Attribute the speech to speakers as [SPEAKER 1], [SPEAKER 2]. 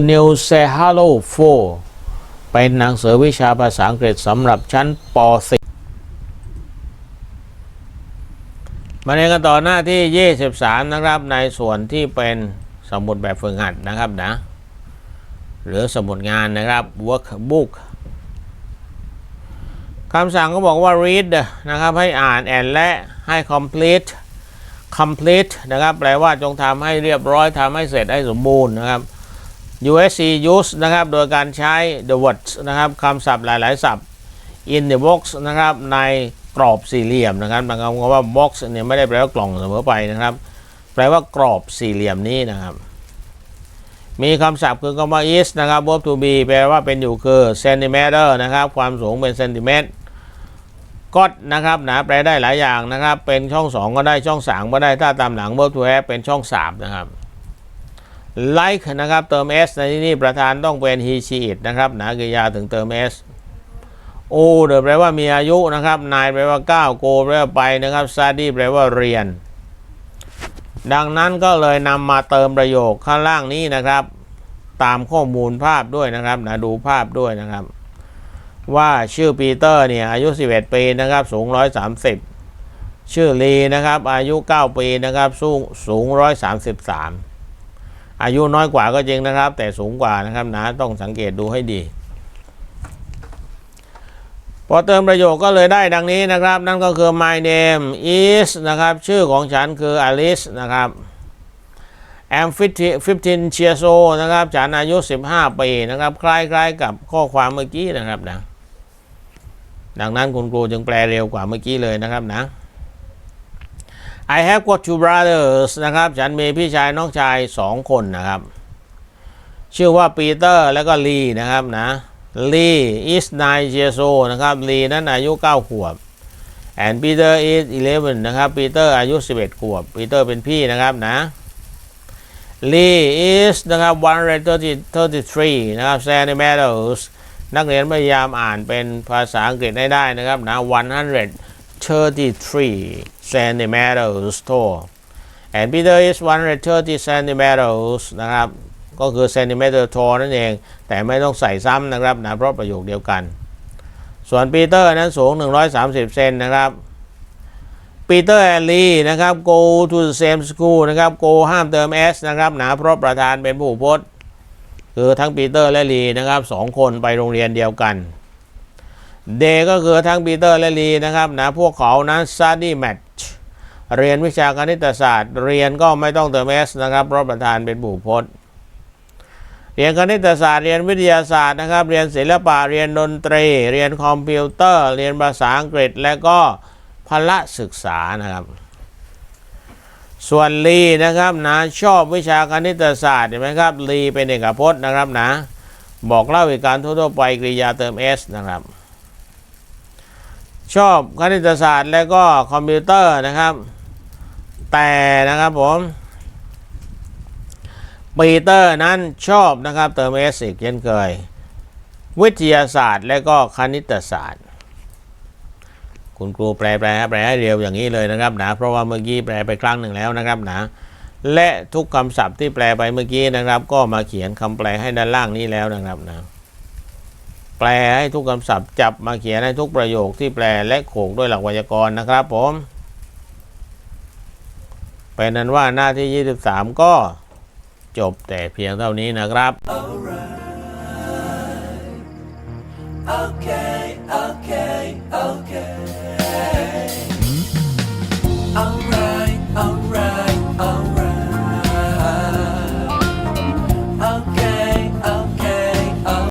[SPEAKER 1] New Say Hello 4 เป็นหนังสือวิชาภาษาอังกฤษสำหรับชั้นป .4 มาเรียนกันต่อหน้าที่ 23 นะครับ ในส่วนที่เป็นสมุดแบบฝึกหัดนะครับนะ หรือสมุดงานนะครับ workbook คำสั่งก็บอกว่า read นะครับให้อ่าน and และให้ complete complete นะครับ แปลว่าจงทำให้เรียบร้อยทำให้เสร็จให้สมบูรณ์นะครับ USC use นะครับ โดยการใช้ the words นะครับคำศัพท์หลายๆ ศัพท์ in the box นะครับ ในกรอบสี่เหลี่ยมนะครับหมายความว่า box เนี่ยไม่ได้แปลว่ากล่องเสมอไปนะครับ แปลว่ากรอบสี่เหลี่ยมนี้นะครับ มีคำศัพท์คือคำว่า is นะครับ verb to be แปลว่าเป็นอยู่คือ centimeter นะครับ ความสูงเป็นเซนติเมตรก็นะครับหนะแปลได้หลายอย่างนะครับ เป็นช่อง 2 ก็ได้ช่อง 3 ก็ได้ถ้าตามหลัง verb to have เป็นช่อง 3 นะครับ like นะครับเติม s ในที่นี้ประธานต้องเป็น he she it นะครับนะกริยาถึงเติม s o เดี๋ยวแปลว่ามีอายุนะครับนายแปลว่าก้าว go แปลว่าไปนะครับ study แปลว่าเรียน ดังนั้นก็เลยนำมาเติมประโยคข้างล่างนี้นะครับ ตามข้อมูลภาพด้วยนะครับนะดูภาพด้วยนะครับ ว่าชื่อปีเตอร์เนี่ยอายุ 11 ปีนะครับ สูง 130 ชื่อลีนะครับ อายุ 9 ปีนะครับ สูงสูง133 อายุน้อยกว่าก็จริงนะครับ แต่สูงกว่านะครับนะต้องสังเกตดูให้ดี พอเติมประโยคก็เลยได้ดังนี้นะครับ นั่นก็คือ my name is นะครับ ชื่อของฉันคือ Alice นะครับ I'm 15 15 years old นะครับ ฉันอายุ 15 ปีนะครับ คล้ายๆกับข้อความเมื่อกี้นะครับนะดังนั้นคุณครูจึงแปลเร็วกว่าเมื่อกี้เลยนะครับนะ I have got two brothers นะครับ ฉันมีพี่ชายน้องชายสองคนนะครับ ชื่อว่าปีเตอร์แล้วก็ลีนะครับนะลี is nine years old นะครับลีนั้นอายุ 9 ขวบ and Peter is 11 นะครับปีเตอร์อายุ 11 ขวบปีเตอร์เป็นพี่นะครับนะลี is นะครับ133 นะครับ centimeters นักเรียนพยายามอ่านเป็นภาษาอังกฤษให้ได้นะครับนะ 133 centimeters tall and Peter is 130 centimeters นะครับ ก็คือ centimeter tall นั่นเอง แต่ไม่ต้องใส่ซ้ำนะครับนะเพราะประโยคเดียวกัน ส่วนปีเตอร์นั้นสูง 130 เซนนะครับปีเตอร์แอนลีนะครับ go to the same school นะครับ go ห้ามเติม s นะครับนะเพราะประธานเป็นผู้พจน์ คือทั้งปีเตอร์และลีนะครับสองคนไปโรงเรียนเดียวกัน เดก็คือทั้งปีเตอร์และลีนะครับนะพวกเขานั้น study math เรียนวิชาคณิตศาสตร์ เรียนก็ไม่ต้องเติม s นะครับเพราะประธานเป็นผู้พจน์เรียนคณิตศาสตร์เรียนวิทยาศาสตร์นะครับ เรียนศิลปะเรียนดนตรี เรียนคอมพิวเตอร์ เรียนภาษาอังกฤษและก็พละศึกษานะครับ ส่วนลีนะครับนะชอบวิชาคณิตศาสตร์เห็นไหมครับลีเป็นเอกพจน์นะครับนะบอกเล่าเหตุการณ์ทั่วๆไปกริยาเติม s นะครับ ชอบคณิตศาสตร์และก็คอมพิวเตอร์นะครับ แต่นะครับผมปีเตอร์นั้นชอบนะครับเติม s อีกเช่นเคย วิทยาศาสตร์และก็คณิตศาสตร์ คุณครูแปลแปลแปลให้เร็วอย่างนี้เลยนะครับนะเพราะว่าเมื่อกี้แปลไปครั้งหนึ่งแล้วนะครับนะและทุกคำศัพท์ที่แปลไปเมื่อกี้นะครับ ก็มาเขียนคำแปลให้ด้านล่างนี้แล้วนะครับนะ แปลให้ทุกคำศัพท์จับมาเขียนให้ทุกประโยคที่แปลและโขกด้วยหลักไวยากรณ์นะครับผมเป็นนั้นว่าหน้าที่ 23 ก็จบแต่เพียงเท่านี้นะครับ